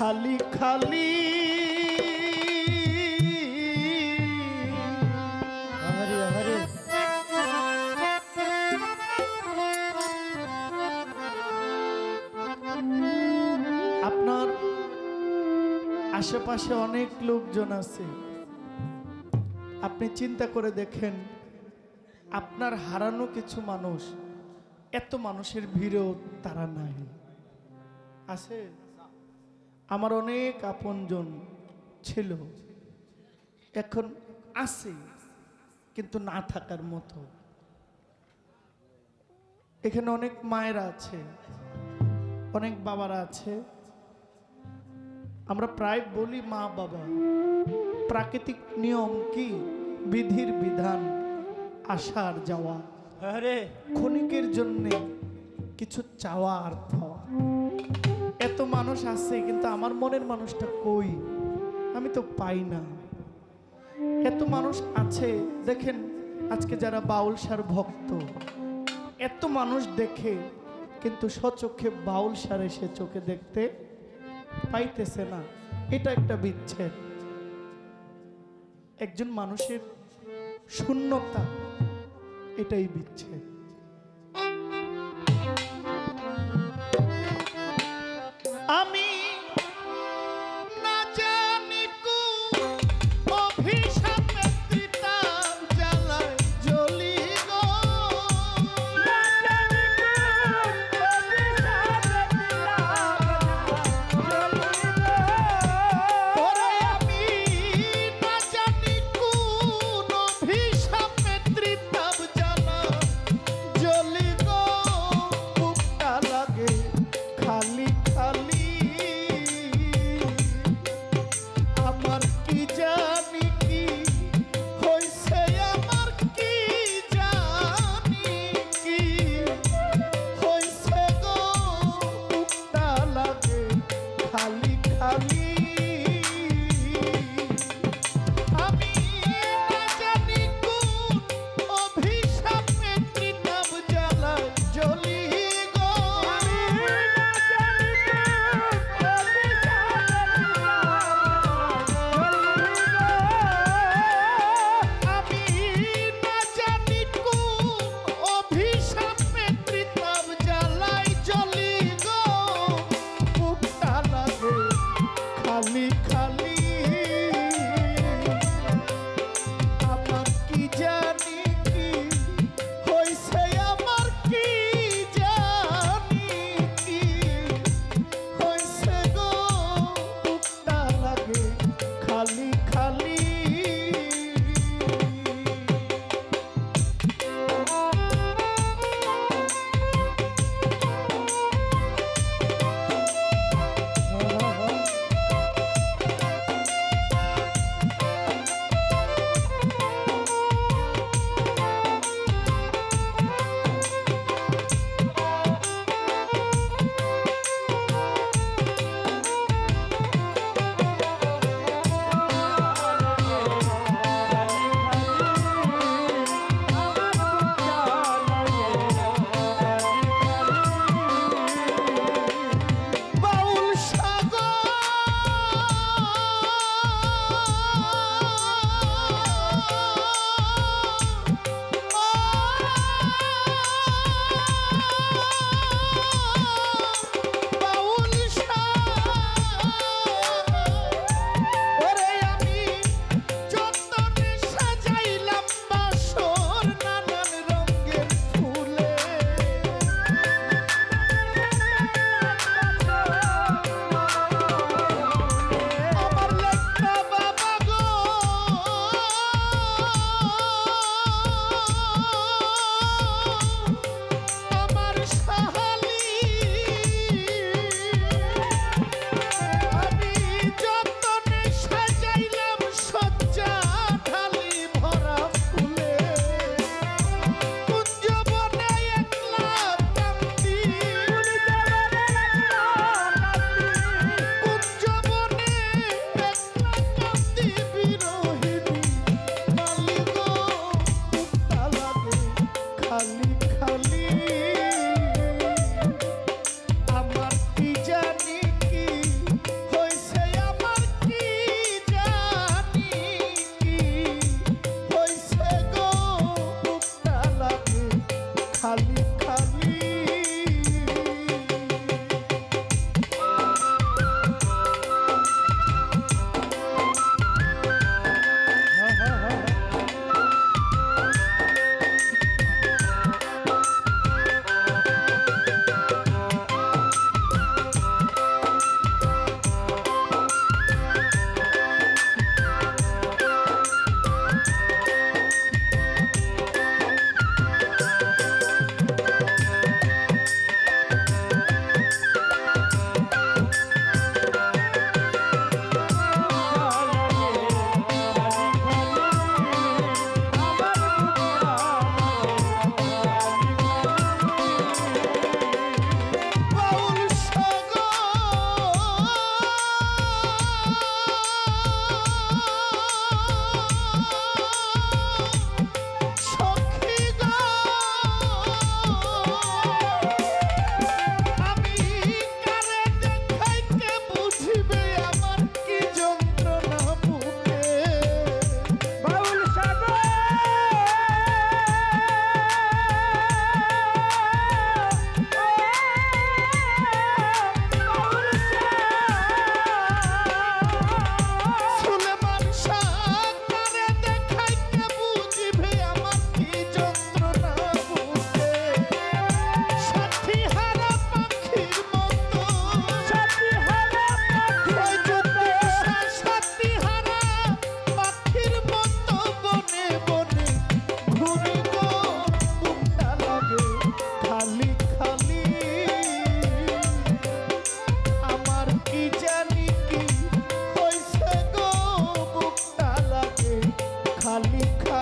খালি খালি। হরে হরে আপনার আশেপাশে অনেক লোকজন আছে। আপনি চিন্তা করে দেখেন আপনার হারানো কিছু মানুষ এত মানুষের ভিড়েও তারা নাই। আছে? আমার অনেক আপনজন ছিল। এখন আছে কিন্তু না থাকার মতো। এখানে অনেক মায়েরা আছে অনেক বাবারা আছে। আমরা প্রায় বলি মা বাবা। প্রাকৃতিক নিয়ম কি? বিধির বিধান আসার যাওয়া। হরে ক্ষণিকের জন্যে কিছু চাওয়া আর পাওয়া। এত মানুষ আছে, কিন্তু আমার মনের মানুষটা কই? আমি তো পাই না। এত মানুষ আছে, দেখেন আজকে যারা বাউল সার ভক্ত, এত মানুষ দেখে, কিন্তু সচক্ষে বাউল সারে সে চোখে দেখতে পাইতেছে না। এটা একটা বিচ্ছেদ। একজন মানুষের শূন্যতা, এটাই বিচ্ছেদ।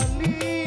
খালি